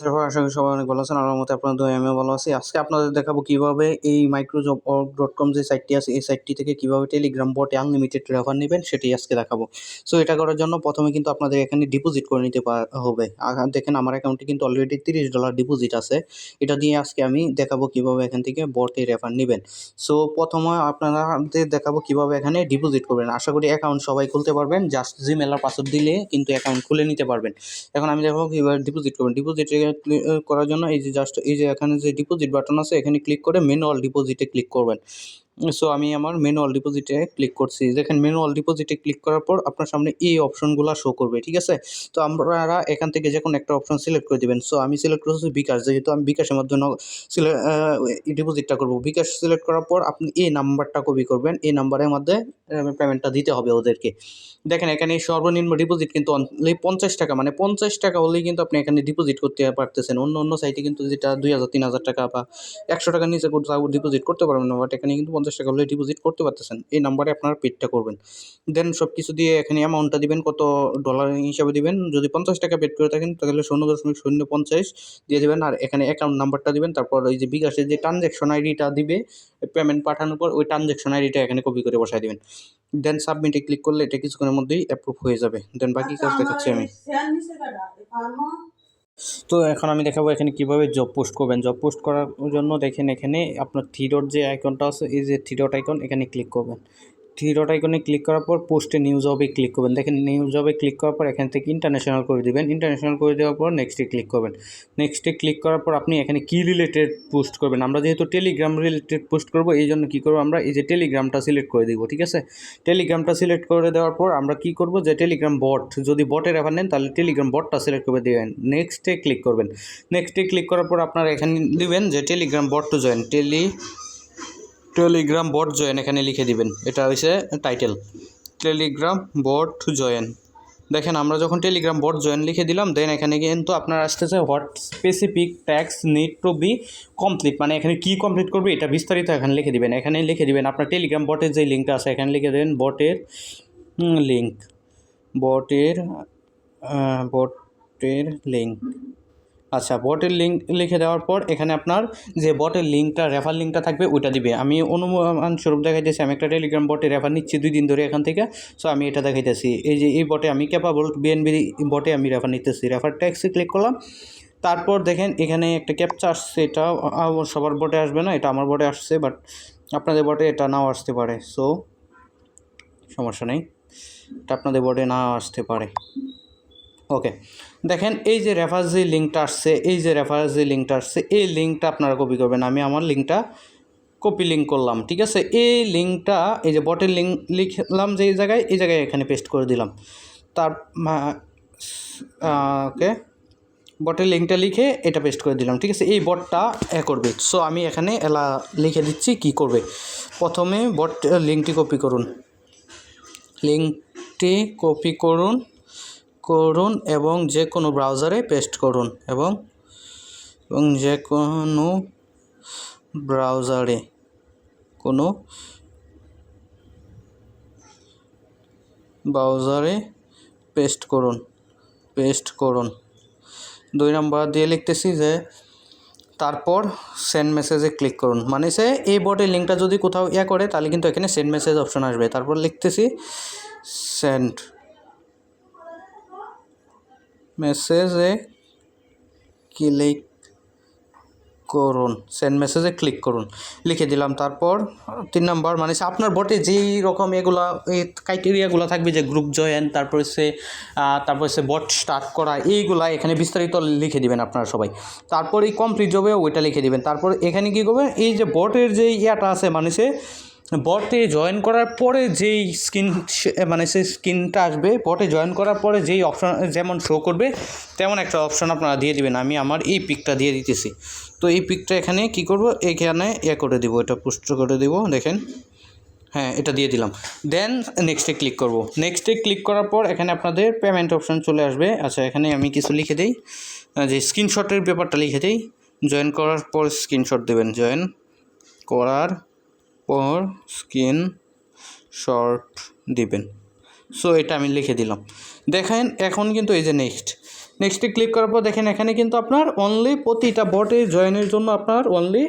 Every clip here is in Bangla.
তারপর আশা করি সবাই অনেক ভালো আছেন। আমার মতে আপনাদের আমিও ভালো আছি। আজকে আপনাদের দেখাবো কীভাবে এই মাইক্রোজব ডট কম যে সাইটটি আছে, এই সাইটটি থেকে কীভাবে টেলিগ্রাম বটে আনলিমিটেড রেফার নেবেন, সেটি আজকে দেখাবো। সো এটা করার জন্য প্রথমে কিন্তু আপনাদের এখানে ডিপোজিট করে নিতে হবে। দেখেন, আমার অ্যাকাউন্টে কিন্তু অলরেডি তিরিশ ডলার ডিপোজিট আছে। এটা দিয়ে আজকে আমি দেখাবো কীভাবে এখান থেকে বটে রেফার নেবেন। সো প্রথমে আপনাদের দেখাবো কীভাবে এখানে ডিপোজিট করবেন। আশা করি অ্যাকাউন্ট সবাই খুলতে পারবেন। জাস্ট জিমেল আর পাসওয়ার্ড দিলে কিন্তু অ্যাকাউন্ট খুলে নিতে পারবেন। এখন আমি দেখাবো কীভাবে ডিপোজিট করবেন। ডিপোজিট করার জন্য এই যে জাস্ট এই যে এখানে যে ডিপোজিট বাটন আছে, এখানে ক্লিক করে ম্যানুয়াল ডিপোজিটে ক্লিক করবেন। সো আমি আমার ম্যানুয়াল ডিপোজিটে ক্লিক করছি। দেখেন ম্যানুয়াল ডিপোজিটে ক্লিক করার পর আপনার সামনে এই অপশনগুলো শো করবে, ঠিক আছে? তো আপনারা এখান থেকে যে কোনো একটা অপশন সিলেক্ট করে দিবেন। সো আমি সিলেক্ট করেছি বিকাশ। যেহেতু আমি বিকাশের মাধ্যমে ডিপোজিটটা করব। বিকাশ সিলেক্ট করার পর আপনি এই নাম্বারটা কপি করবেন। এই নাম্বারের মধ্যে পেমেন্টটা দিতে হবে ওদেরকে। দেখেন, এখানে সর্বনিম্ন ডিপোজিট কিন্তু অনলি পঞ্চাশ টাকা। মানে পঞ্চাশ টাকা হলেই কিন্তু আপনি এখানে ডিপোজিট করতে পারতেছেন। অন্য অন্য সাইটে কিন্তু যেটা দুই হাজার, তিন হাজার টাকা বা একশো টাকার নিচে ডিপোজিট করতে পারবেন না। বাট এখানে কিন্তু পঞ্চাশ টাকা হলে ডিপোজিট করতে পারতেছেন এই নাম্বারে আপনার পেডটা করবেন। দেন সব কিছু দিয়ে এখানে অ্যামাউন্টটা দিবেন কত ডলার হিসাবে দিবেন। যদি পঞ্চাশ টাকা পেড করে থাকেন তাহলে শূন্য দশমিক শূন্য পঞ্চাশ দিয়ে দেবেন। আর এখানে অ্যাকাউন্ট নাম্বারটা দিবেন তারপর ওই যে বিকাশের যে ট্রানজ্যাকশন আইডিটা দিবে পেমেন্ট পাঠানোর পর ওই ট্রানজ্যাকশন আইডিটা এখানে কপি করে বসায় দিবেন। দেন সাবমিটে ক্লিক করলে এটা কিছুক্ষণের মধ্যেই অ্যাপ্রুভ হয়ে যাবে। দেন বাকি কাজ দেখাচ্ছি আমি। তো এখন আমি দেখাবো এখানে কীভাবে জব পোস্ট করবেন। জব পোস্ট করার জন্য দেখেন এখানে আপনার থ্রি ডট যে আইকনটা আছে, এই যে থ্রি ডট আইকন এখানে ক্লিক করবেন। থ্রি ডট আইকনে ক্লিক করার পর পোস্টে নিউজ জবে ক্লিক করবেন। দেখেন নিউজ জবে ক্লিক করার পর এখান থেকে ইন্টারন্যাশনাল করে দিবেন। ইন্টারন্যাশনাল করে দেওয়ার পর নেক্সটে ক্লিক করবেন। নেক্সটে ক্লিক করার পর আপনি এখানে কি রিলেটেড পোস্ট করবেন? আমরা যেহেতু টেলিগ্রাম রিলেটেড পোস্ট করব, এই জন্য কী করব আমরা? এই যে টেলিগ্রামটা সিলেক্ট করে দিব, ঠিক আছে? টেলিগ্রামটা সিলেক্ট করে দেওয়ার পর আমরা কি করব? যে টেলিগ্রাম বট যদি বটের রেফার নেন, তাহলে টেলিগ্রাম বটটা সিলেক্ট করে দেবেন নেক্সটে ক্লিক করবেন। নেক্সটে ক্লিক করার পর আপনারা এখানে দিবেন যে Telegram bot to join tele Telegram bot join এখানে লিখে দিবেন। এটা হচ্ছে টাইটেল টেলিগ্রাম বট জয়েন। দেখেন, আমরা যখন টেলিগ্রাম বট জয়েন লিখে দিলাম দেন এখানে কিন্তু আপনার আসতেছে what specific tax need to be complete মানে এখানে কী কমপ্লিট করবে এটা বিস্তারিত এখানে লিখে দিবেন। এখানে লিখে দিবেন আপনার টেলিগ্রাম বটের যে লিঙ্কটা আছে, এখানে লিখে দেবেন বটের লিঙ্ক বটের বটের লিঙ্ক আচ্ছা বটের লিঙ্ক লিখে দেওয়ার পর এখানে আপনার যে বটের লিঙ্কটা রেফার লিঙ্কটা থাকবে ওইটা দিবে। আমি অনুমান স্বরূপ দেখাইতেছি, আমি একটা টেলিগ্রাম বটে রেফার নিচ্ছি দুই দিন ধরে এখান থেকে। সো আমি এটা দেখাইতেছি। এই যে এই বটে আমি ক্যাপাবল বিএনবি বটে আমি রেফার নিতেছি। রেফার ট্যাক্সে ক্লিক করলাম। তারপর দেখেন, এখানে একটা ক্যাপচা আসছে। এটা সবার বটে আসবে না, এটা আমার বটে আসছে বাট আপনাদের বটে এটা নাও আসতে পারে। সো সমস্যা নেই। এটা আপনাদের বটে নাও আসতে পারে। ওকে দেখেন, এই যে রেফারেন্স যে লিঙ্কটা আসছে, এই যে রেফারেন্স যে লিঙ্কটা আসছে, এই লিঙ্কটা আপনারা কপি করবেন। আমি আমার লিঙ্কটা কপি লিঙ্ক করলাম, ঠিক আছে? এই লিঙ্কটা এই যে বটের লিঙ্ক লিখলাম যে জায়গায়, এই জায়গায় এখানে পেস্ট করে দিলাম। তার ওকে বটের লিঙ্কটা লিখে এটা পেস্ট করে দিলাম, ঠিক আছে? এই বটটা এ করবে। সো আমি এখানে এলা, লিখে দিচ্ছি কি করবে? প্রথমে বট লিঙ্কটি কপি করুন। লিঙ্কটি কপি করুন। করুন এবং যে কোনো ব্রাউজারে পেস্ট করুন এবং এবং যে কোনো ব্রাউজারে কোনো ব্রাউজারে পেস্ট করুন পেস্ট করুন। দুই নম্বর দিয়ে লিখতেছি যে, তারপর সেন্ড মেসেজে ক্লিক করুন। মানে সে এই বটের লিঙ্কটা যদি কোথাও ইয়া করে, তাহলে কিন্তু এখানে সেন্ড মেসেজ অপশন আসবে। তারপর লিখতেছি সেন্ড মেসেজে ক্লিক করুন। সেন্ড মেসেজে ক্লিক করুন। লিখে দিলাম। তারপর তিন নম্বর মানে আপনার বটে যেই রকম এগুলা এই ক্রাইটেরিয়াগুলো থাকবে যে গ্রুপ জয়েন তারপরে সে তারপর সে বট স্টার্ট করা, এইগুলা এখানে বিস্তারিত লিখে দিবেন আপনারা সবাই। তারপর এই কমপ্লিট হবে ওইটা লিখে দিবেন। তারপর এখানে কী করবেন? এই যে বটের যে ইয়াটা আছে মানে সে বটে জয়েন করার পরে যেই স্ক্রিন মানে সেই স্ক্রিনটা আসবে, বটে জয়েন করার পরে যেই অপশন যেমন শো করবে, তেমন একটা অপশন আপনারা দিয়ে দিবেন। আমি আমার এই পিকটা দিয়ে দিতেছি। তো এই পিকটা এখানে কি করব? এখানে ইয়ে করে দিব, এটা পুষ্ট করে দিব, দেখেন। হ্যাঁ এটা দিয়ে দিলাম। দেন নেক্সটে ক্লিক করব। নেক্সটে ক্লিক করার পর এখানে আপনাদের পেমেন্ট অপশন চলে আসবে। আচ্ছা এখানে আমি কিছু লিখে দিই। যে স্ক্রিনশটের ব্যাপারটা লিখে দিই। জয়েন করার পর স্ক্রিনশট দেবেন জয়েন করার পর স্কিন শর্ট দিবেন। সো এটা আমি লিখে দিলাম। দেখেন, এখন কিন্তু এই যে নেক্সট নেক্সটে ক্লিক করার পর দেখেন, এখানে কিন্তু আপনার অনলি প্রতিটা বটে জয়েনের জন্য আপনার অনলি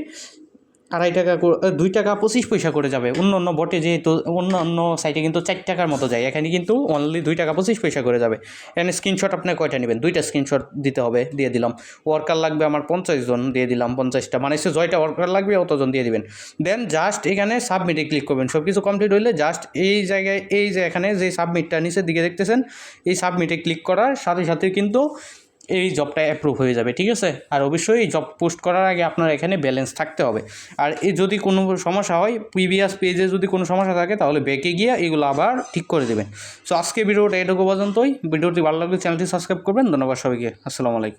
আড়াই টাকা দুই টাকা পঁচিশ পয়সা করে যাবে। অন্য অন্য বটে যেহেতু অন্য অন্য সাইটে কিন্তু চার টাকার মতো যায়। এখানে কিন্তু অনলি দুই টাকা পঁচিশ পয়সা করে যাবে। এখানে স্ক্রিনশট আপনি কয়টা নেবেন? দুইটা স্ক্রিনশট দিতে হবে, দিয়ে দিলাম। ওয়ার্কার লাগবে আমার পঞ্চাশ জন, দিয়ে দিলাম পঞ্চাশটা। মানে সে জয়টা ওয়ার্কার লাগবে, অতজন দিয়ে দিবেন। দেন জাস্ট এখানে সাবমিটে ক্লিক করবেন। সব কিছু কমপ্লিট হইলে জাস্ট এই জায়গায়, এই যে এখানে যে সাবমিটটা নিচের দিকে দেখতেছেন, এই সাবমিটে ক্লিক করার সাথে সাথে কিন্তু এই জবটা অ্যাপ্রুভ হয়ে যাবে, ঠিক আছে? আর অবশ্যই এই জব পোস্ট করার আগে আপনার এখানে ব্যালেন্স থাকতে হবে। আর এই যদি কোনো সমস্যা হয় প্রিভিয়াস পেজে যদি কোনো সমস্যা থাকে, তাহলে ব্যাকে গিয়ে এগুলো আবার ঠিক করে দেবেন। সো আজকে ভিডিওটা এটুকু পর্যন্তই। ভিডিওটি ভালো লাগলে চ্যানেলটি সাবস্ক্রাইব করবেন। ধন্যবাদ সবাইকে। আসসালামু আলাইকুম।